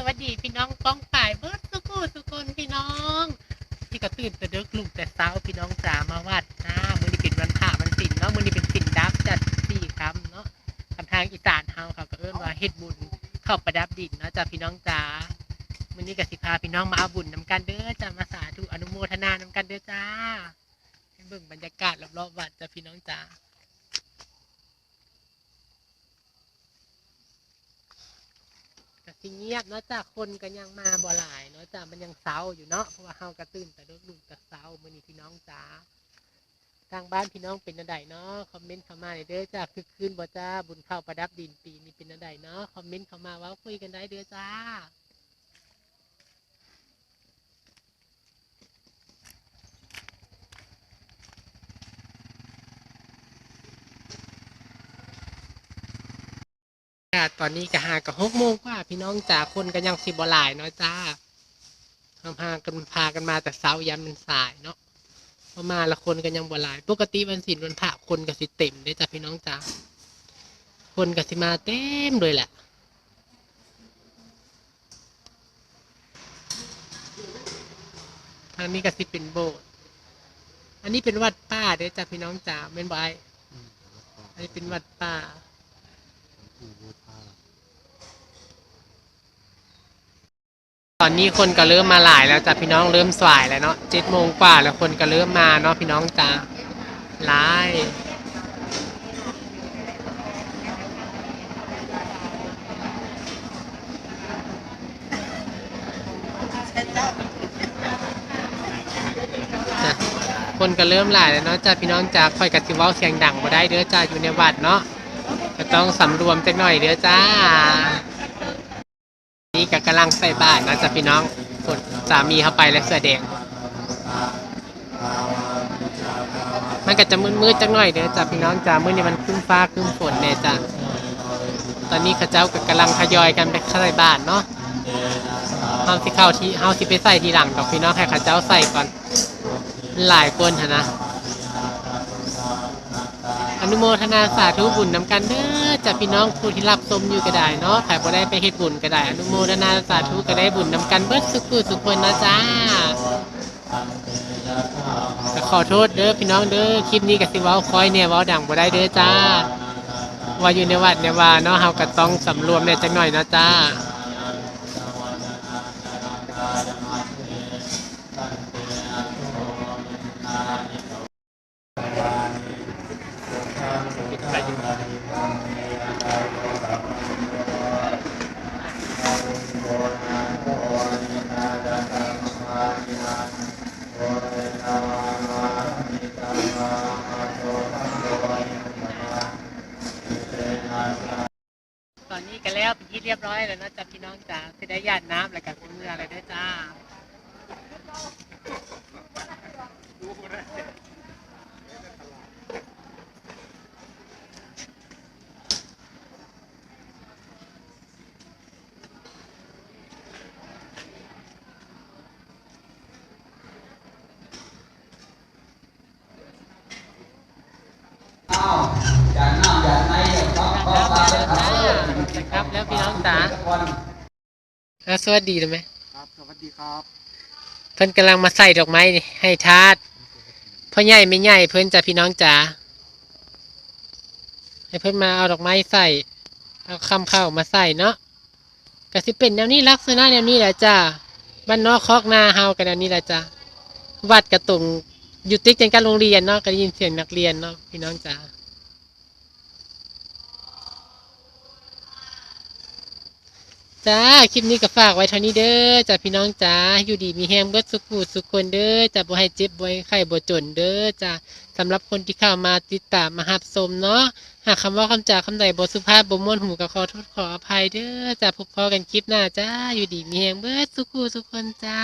สวัสดีพี่น้องป้องป่ายเบิร์ดสุกูสุคนพี่น้อง ที่ก็ตื่นแต่เด็กลุกแต่เช้าพี่น้องจ๋ามาวัดนะมือนี้เป็นวันพระวันศีลเนาะมือนี้เป็นศีลดับจัดสี่คำเนาะทำทางอีสานเฮาเขาก็เอิ้นว่าเฮ็ดบุญเข้าประดับดินเนาะจ้ะพี่น้องจ๋ามือนี้ก็สิพาพี่น้องมาเอาบุญนํกันเด้อจ้ะมาสาธุอนุโมทนานํกันเด้อจ้าให้เบิ่งบรรยากาศรอบๆวัดจ้ะพี่น้องจ๋า สิเงียบเนาะจ้ะคนก็ยังมาบ่หลายเนาะจ้ะมันยังเศร้าอยู่เนาะเพราะว่าเฮากระตื่นแต่ลูกลูกระเศร้ามื้อนี้พี่น้องจ้าทางบ้านพี่น้องเป็นอันใดเนาะคอมเมนต์เข้ามาเด้อจ้าคือคืนบ่จ้าบุญเข้าประดับดินปีนี้เป็นอันใดเนาะคอมเมนต์เข้ามาว่าคุยกันได้เด้อจ้า จ้าตอนนี้ก็หากับหกโมงกว่า พี่น้องจ้าคนก็ยังสิบ่หลายเนาะจ้าทำพากันพากันมาแต่เช้ายันมันสายเนาะพอมาละคนกันยังบ่หลาย ปกติวันศีลวันพระคนก็สิเต็มเด้อจ้ะพี่น้องจ้าคนก็สิมาเต็มเลยแหละทางนี้ก็สิเป็นโบสถ์อันนี้เป็นวัดป้าเด้อจ้ะพี่น้องจ๋าแม่นบ่ไออันนี้เป็นวัดป้า ตอนนี้คนก็เริ่มมาหลายแล้วจ้ะพี่น้องเริ่มสายแล้วเนาะเจ็ดโมงกว่าแล้วคนก็เริ่มมาเนาะพี่น้องจ้าหลายจ้ะคนก็เริ่มหลายแล้วเนาะจ้าพี่น้องจ้าคอยกับสิว้าเสียงดังบ่ได้เด้อจ้าอยู่ในวัดเนาะก็ต้องสำรวมจักหน่อยเด้อจ้า ก็กำลังใส่บาตรนะจ๊ะพี่น้องคนสามีเข้าไปแล้วเสื้อแดงมันก็จะมืดๆจังหน่อยเด้อจ้ะพี่น้องจ้ามื้อนี้มันขึ้นฟ้าขึ้นฝนเนี่ยจ้ะตอนนี้ข้าเจ้าก็กำลังทยอยกันไปใส่บาตรเนาะเฮาสิเข้าที่เฮาสิไปใส่ทีหลังดอกพี่น้องให้ข้าเจ้าใส่ก่อนหลายคนนนะอนุโมทนาสาธุบุญนำกันเด้อ จากพี่น้องผู้ที่รับชมอยู่ก็ได้เนาะใครบ่ได้ไปเฮ็ดบุญก็ได้อนุโมทนาสาธุก็ได้บุญนำกันเบิดสุขสุขคนนะจ้าก็ขอโทษเด้อพี่น้องเด้อคลิปนี้ก็สิเว้าคอยเนี่ยเว้าดังบ่ได้เด้อจ้าว่าอยู่ในวัดเนี่ยว่าเนาะเฮาก็ต้องสำรวมเนี่ยจักหน่อยนะจ้า ตอนนี้ก็แล้วเป็นที่เรียบร้อยแล้วเนาะจ้ะพี่น้องจ้าสิได้ยาติน้ำแล้วก็เมื่ออะไรได้จ้า อ้าวอย่าหน้าอย่าในอย่าครับขอตามเลยครับ นะครับ แล้วพี่น้องจ๋าทุกคนอะสวัสดีเลยไหมครับ สวัสดีครับ เพิ่นกำลังมาใส่ดอกไม้นี่ให้ทาดพ่อใหญ่ไม่ใหญ่เพิ่นจะพี่น้องจ๋าให้เพิ่นมาเอาดอกไม้ใส่เอาคำเข้ามาใส่เนาะก็สิเป็นแนวนี้ลักษณะแนวนี้แหละจ้าบ้านนอกคอกนาเฮากันแนวนี้แหละจ้าวัดกระตุงอยู่ติดกันกับโรงเรียนเนาะก็ได้ยินเสียงนักเรียนเนาะพี่น้องจ๋า จ้า คลิปนี้ก็ฝากไว้เท่านี้เด้อจ้าพี่น้องจ้า อยู่ดีมีแฮมเบิดสุขุสุขคนเด้อจ้าบ่ให้เจ็บบ่ให้ไข้บ่จนเด้อจ้าสำหรับคนที่เข้ามาติดตามมาหับชมเนาะ หากคำว่าคำจาคำใดบ่สุภาพบ่ม่วนหูก็ขอโทษขออภัยเด้อจ้าพบพอกันคลิปหน้าจ้า อยู่ดีมีแฮมเบิดสุขุสุขคนจ้า